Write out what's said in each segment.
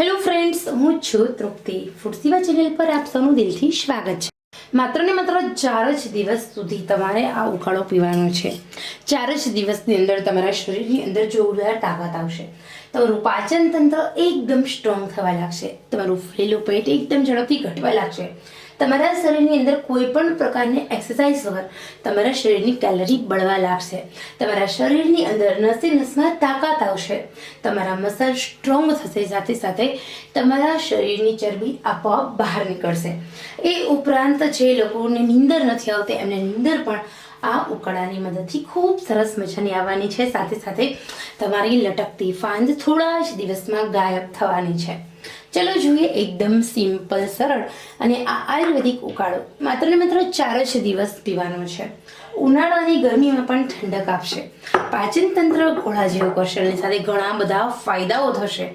Hello friends હું છું તૃપ્તિ. ફૂડસીવા channel પર આપ સૌનું દિલથી સ્વાગત છે. માત્ર ને માત્ર ચાર જ દિવસ સુધી તમારે આ ઉકાળો પીવાનો છે. ચાર જ દિવસની અંદર તમારા શરીરની અંદર જોરદાર તાકાત આવશે, તમારું પાચન તંત્ર એકદમ સ્ટ્રોંગ થવા લાગશે, તમારું ફૂલેલું પેટ એકદમ ઝડપથી ઘટવા લાગશે તમારા શરીરની અંદર કોઈ પણ પ્રકારની એક્સરસાઇઝ વગર તમારા શરીરની કેલરી બળવા લાગશે. તમારા શરીરની અંદર નસે નસમાં તાકાત આવશે. તમારા મસલ સ્ટ્રોંગ થશે. સાથે સાથે તમારા શરીરની ચરબી આપોઆપ બહાર નીકળશે. એ ઉપરાંત જે લોકોને નીંદર નથી આવતી, એમને નીંદર પણ આ ઉકાળાની મદદથી ખૂબ સરસ મજાની આવવાની છે. સાથે સાથે તમારી લટકતી ફાંદ થોડા જ દિવસમાં ગાયબ થવાની છે. ચલો જોઈએ એકદમ સિમ્પલ, સરળ અને આ આયુર્વેદિક ઉકાળો. માત્ર ને માત્ર ચાર જ દિવસ પીવાનો છે. ઉનાળાની ગરમીમાં પણ ઠંડક આપશે. પાચન તંત્ર ઘોડા જેવું કરશે અને સાથે ઘણા બધા ફાયદાઓ થશે.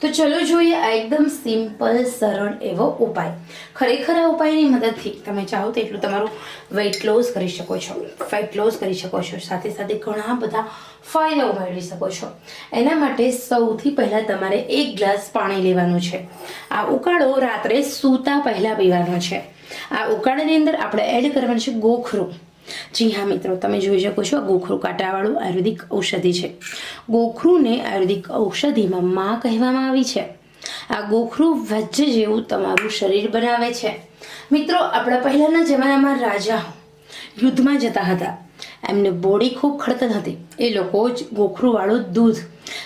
તો ચલો જોઈએ આ એકદમ સિમ્પલ, સરળ એવો ઉપાય. ખરેખર આ ઉપાયની મદદથી તમે ચાહો તો એટલું તમારું વેઇટ લોસ કરી શકો છો ફેટ લોસ કરી શકો છો, સાથે સાથે ઘણા બધા ફાયદાઓ મેળવી શકો છો. એના માટે સૌથી પહેલાં તમારે એક ગ્લાસ પાણી લેવાનું છે. આ ઉકાળો રાત્રે સૂતા પહેલાં પીવાનો છે. આ ઉકાળાની અંદર આપણે એડ કરવાનું છે ગોખરું. જી હા મિત્રો, તમે જોઈ શકો છો આ ગોખરું કાંટાવાળું આયુર્વેદિક ઔષધિ છે. ગોખરુંને આયુર્વેદિક ઔષધિમાં માં કહેવામાં આવી છે. આ ગોખરું વજ્જ જેવું તમારું શરીર બનાવે છે. મિત્રો, આપણા પહેલાંના જમાનામાં રાજાઓ યુદ્ધમાં જતા હતા. એમને બોડી ખૂબ ખડતર હતી. એ લોકો જ ગોખરુંવાળું દૂધ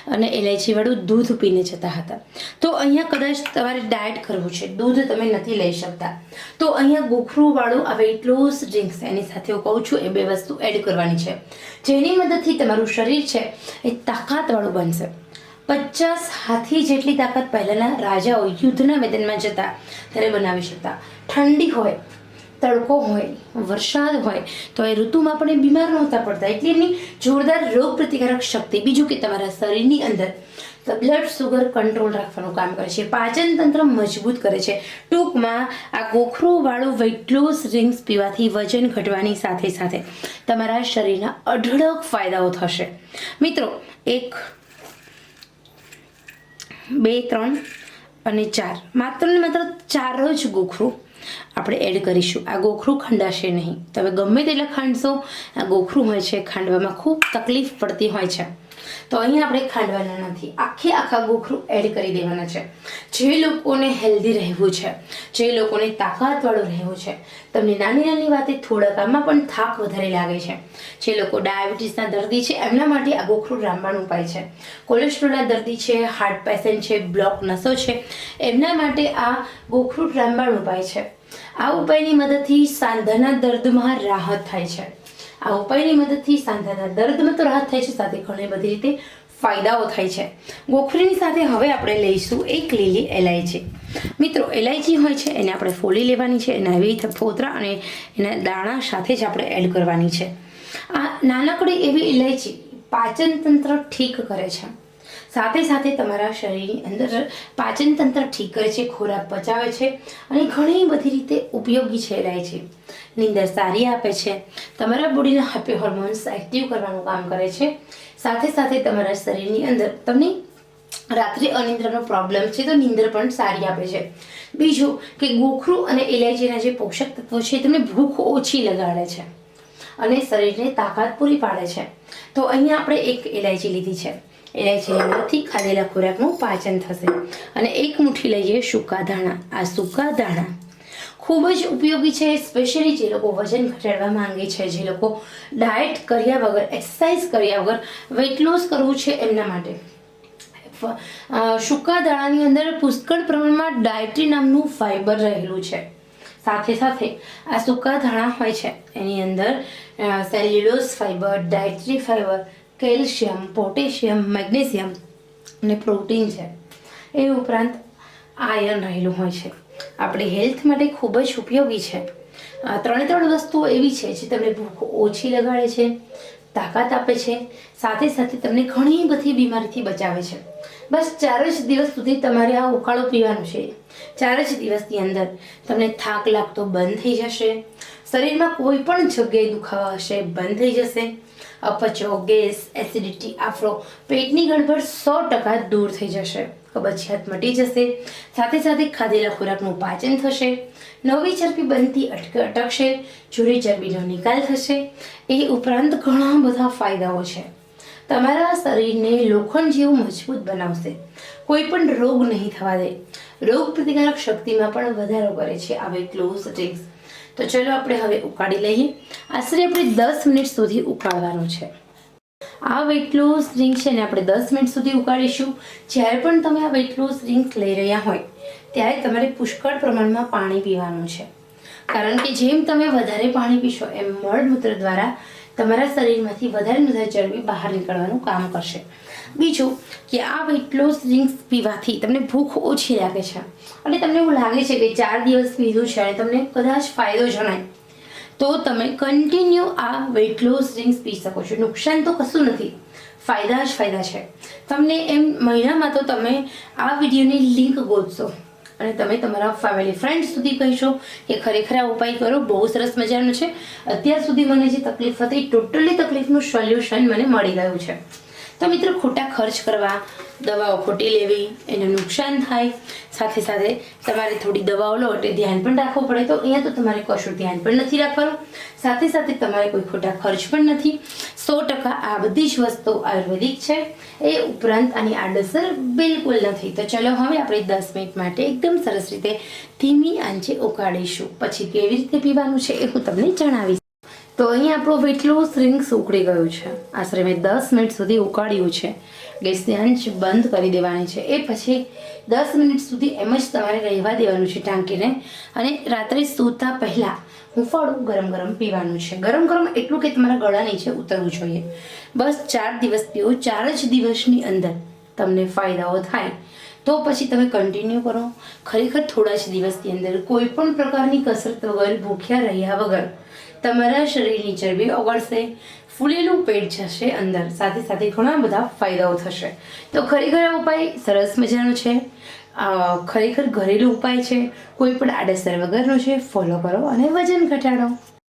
અને એલાયચીવાળું દૂધ પીને જતા હતા. તો અહીંયા કદાચ તમારે ડાયટ કરવું છે. દૂધ તમે નથી લઈ શકતા. તો અહીંયા ગોખરુંવાળું આ વેઇટ લોસ ડ્રિંક્સ એની સાથે હું કહું છું, એ બે વસ્તુ એડ કરવાની છે. જેની મદદથી તમારું શરીર છે, એ તાકાતવાળું બનશે. પચાસ હાથી જેટલી તાકાત પહેલાંના રાજાઓ યુદ્ધના મેદાનમાં જતા, ત્યારે બનાવી શકતા. ઠંડી હોય તડકો હોય, વરસાદ હોય, તો એ ઋતુમાં પણ એ બીમાર નહોતા પડતા. એટલે એમની જોરદાર રોગ પ્રતિકારક શક્તિ. બીજું કે તમારા શરીરની અંદર બ્લડ સુગર કંટ્રોલ રાખવાનું કામ કરે છે. પાચન તંત્ર મજબૂત કરે છે. ટૂંકમાં આ ગોખરુવાળું વેઇટ લોસ ડ્રિંક્સ પીવાથી વજન ઘટવાની સાથે સાથે તમારા શરીરના અઢળક ફાયદાઓ થશે. મિત્રો, એક, બે, ત્રણ અને ચાર. માત્ર ને માત્ર ચાર જ ગોખરું આપણે એડ કરીશું. આ ગોખરું ખંડાશે નહીં. તમે ગમે તેટલા ખાંડશો, આ ગોખરું હોય છે, ખાંડવામાં ખૂબ તકલીફ પડતી હોય છે. તો અહીં આપણે ખાંડવાના નથી. આખે આખા ગોખરું એડ કરી દેવાના છે. જે લોકોને હેલ્ધી રહેવું છે, જે લોકોને તાકાતવાળું રહેવું છે, તમને નાની નાની વાતે થોડા કામમાં પણ થાક વધારે લાગે છે. જે લોકો ડાયાબિટીસના દર્દી છે, એમના માટે આ ગોખરું રામબાણ ઉપાય છે. કોલેસ્ટ્રોલના દર્દી છે હાર્ટ પેશન્ટ છે બ્લોક નસો છે, એમના માટે આ ગોખરું રામબાણ ઉપાય છે. આ ઉપાયની મદદથી સાંધાના દર્દમાં રાહત થાય છે. આ ઉપાયની મદદથી સાંધાના દર્દમાં તો રાહત થાય છે, સાથે ઘણી બધી રીતે ફાયદાઓ થાય છે. ગોખરીની સાથે હવે આપણે લઈશું એક લીલી એલાયચી. મિત્રો, એલાયચી હોય છે, એને આપણે ફોલી લેવાની છે, એના એવી રીતે ફોતરા અને એના દાણા સાથે જ આપણે એડ કરવાની છે. આ નાનકડી એવી ઇલાયચી પાચન તંત્ર ઠીક કરે છે. સાથે સાથે તમારા શરીરની અંદર પાચન તંત્ર ઠીક કરે છે, ખોરાક પચાવે છે અને ઘણી બધી રીતે ઉપયોગી છે ઇલાયચી નીંદર સારી આપે છે. તમારા બોડીના હેપી હોર્મોન્સ એક્ટિવ કરવાનું કામ કરે છે. સાથે સાથે તમારા શરીરની અંદર તમને રાત્રે અનિંદ્રનો પ્રોબ્લેમ છે, તો નીંદર પણ સારી આપે છે. બીજું કે ગોખરું અને ઇલાયચીના જે પોષક તત્વો છે, તમને ભૂખ ઓછી લગાડે છે. અને શરીરને તાકાત પૂરી પાડે છે. તો અહીંયા આપણે એક ઇલાયચી લીધી છે. લેવાથી ખાધેલા ખોરાકનું પાચન થશે. અને એક મુઠ્ઠી લઈએ સૂકા ધાણા. આ સૂકા ધાણા ખૂબ જ ઉપયોગી છે, સ્પેશિયલી જે લોકો વજન ઘટાડવા માંગે છે, જે લોકો ડાયટ કર્યા વગર, એક્સરસાઇઝ કર્યા વગર વેઇટ લોસ કરવું છે એમના માટે. સૂકા દાણાની અંદર પુષ્કળ પ્રમાણમાં ડાયટ્રી નામનું ફાઇબર રહેલું છે. સાથે સાથે આ સૂકા ધાણા હોય છે, એની અંદર cellulose fibre dietary fibre calcium potassium magnesium અને પ્રોટીન છે. એ ઉપરાંત આયર્ન રહેલું હોય છે. આપણી હેલ્થ માટે ખૂબ જ ઉપયોગી છે. ત્રણે ત્રણ વસ્તુઓ એવી છે જે તમને ભૂખ ઓછી લગાડે છે તાકાત આપે છે. સાથે સાથે તમને ઘણી બધી બીમારીથી બચાવે છે. બસ ચાર જ દિવસ સુધી તમારે આ ઉકાળો પીવાનો છે. ચાર જ દિવસની અંદર તમને થાક લાગતો બંધ થઈ જશે. શરીરમાં કોઈ પણ જગ્યાએ દુખાવા હશે, બંધ થઈ જશે. અપચો, ગેસ, એસિડિટી, આફરો, પેટની ગણભર સો ટકા દૂર થઈ જશે. કબજિયાત મટી જશે. સાથે સાથે ખાધેલા ખોરાકનું પાચન થશે. નવી ચરબી બનતી અટક, અટકશે. જૂની ચરબીનો નિકાલ થશે. એ ઉપરાંત ઘણા બધા ફાયદાઓ છે. તમારા શરીરને લોખંડ જેવું મજબૂત બનાવશે. કોઈ પણ રોગ નહીં થવા દે. રોગ પ્રતિકારક શક્તિમાં પણ વધારો કરે છે. આવે ક્લોઝ ડ્રિંક્સ તો ચલો આપણે હવે ઉકાળી લઈએ. આશરે આપણે દસ મિનિટ સુધી ઉકાળવાનું છે. આ વેટ લોસ ડ્રિંક છે ને આપણે દસ મિનિટ સુધી ઉકાળીશું. જ્યારે પણ તમે આ વેટ લોસ ડ્રિંક લઈ રહ્યા હોય, ત્યારે તમારે પુષ્કળ પ્રમાણમાં પાણી પીવાનું છે. કારણ કે જેમ તમે વધારે પાણી પીશો, એમ મળમૂત્ર દ્વારા તમારા શરીરમાંથી વધારે વધારે ચરબી બહાર નીકળવાનું કામ કરશે. બીજું કે આ વેટ લોસ ડ્રિંક્સ પીવાથી તમને ભૂખ ઓછી લાગે છે. અને તમને એવું લાગે છે કે ચાર દિવસ પીધું છે અને તમને કદાચ ફાયદો જણાય. તો તમે કન્ટિન્યુ આ વેટ લોસ ડ્રિંક્સ પી શકો છો. નુકસાન તો કશું નથી. ફાયદા જ ફાયદા છે. તમને એમ મહિનામાં તો તમે આ વિડીયોની લિંક ગોતશો. અને તમે તમારા ફેમિલી ફ્રેન્ડ સુધી કહેશો કે ખરેખર આ ઉપાય કરો. બહુ સરસ મજાનો છે. અત્યાર સુધી મને જે તકલીફ હતી ટોટલી તકલીફનું સોલ્યુશન મને મળી ગયું છે. તો મિત્રો, ખોટા ખર્ચ કરવા દવાઓ ખોટી લેવી, એનું નુકસાન થાય. સાથે સાથે તમારે થોડી દવાઓ લો એટલે ધ્યાન પણ રાખવું પડે. તો અહીંયા તો તમારે કશું ધ્યાન પણ નથી રાખવાનું. સાથે સાથે તમારે કોઈ ખોટા ખર્ચ પણ નથી. સો ટકા આ બધી જ વસ્તુ આયુર્વેદિક છે. એ ઉપરાંત આની આડઅસર બિલકુલ નથી. તો ચલો હવે આપણે દસ મિનિટ માટે એકદમ સરસ રીતે ધીમી આંચે ઉકાળીશું. પછી કેવી રીતે પીવાનું છે એ હું તમને જણાવીશ. તો અહીં આપણું વેટ લોસ ડ્રિંક્સ ઉકળી ગયું છે. આશરે મેં દસ મિનિટ સુધી ઉકાળ્યું છે. ગેસની આંચ બંધ કરી દેવાની છે. એ પછી દસ મિનિટ સુધી એમ જ તમારે રહેવા દેવાનું છે ટાંકીને. અને રાત્રે સૂતા પહેલાં હુંફાળું ગરમ ગરમ પીવાનું છે. ગરમ ગરમ એટલું કે તમારા ગળા નીચે ઉતરવું જોઈએ. બસ ચાર દિવસ પીવો, ચાર જ દિવસની અંદર તમને ફાયદાઓ થાય. તો પછી તમે કન્ટિન્યુ કરો. ખરેખર થોડા જ દિવસની અંદર કોઈ પણ પ્રકારની કસરત વગર ભૂખ્યા રહ્યા વગર તમારા શરીરની ચરબી ઓગળશે, ફૂલેલું પેટ જશે અંદર. સાથે સાથે ઘણા બધા ફાયદાઓ થશે. તો ખરેખર આ ઉપાય સરસ મજાનો છે. ખરેખર ઘરેલું ઉપાય છે. કોઈ પણ આડઅસર વગરનો છે ફોલો કરો અને વજન ઘટાડો.